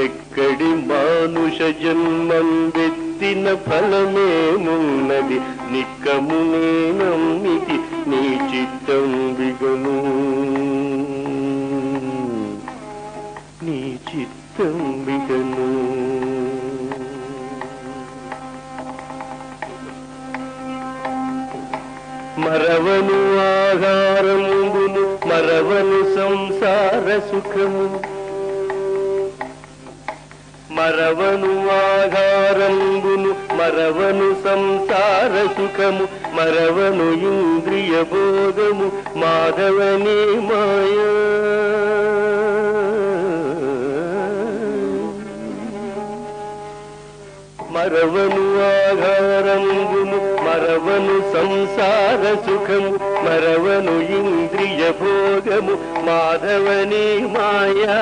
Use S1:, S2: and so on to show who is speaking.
S1: ఎక్కడి మానుష జన్మం వెత్తిన ఫలమేమున్నది నిక్కమునే నమ్మితి నీ చిత్తం విగను. నీ చిత్తం విగను. మరవను ఆహారముందును మరవను సంసార సుఖము మరవను ఆహారంబును మరవను సంసార సుఖము మరవను ఇంద్రియ భోగము మాధవని మాయా. మరవను ఆహారంబును మరవను సంసార సుఖము మరవను ఇంద్రియ భోగము మాధవని మాయా.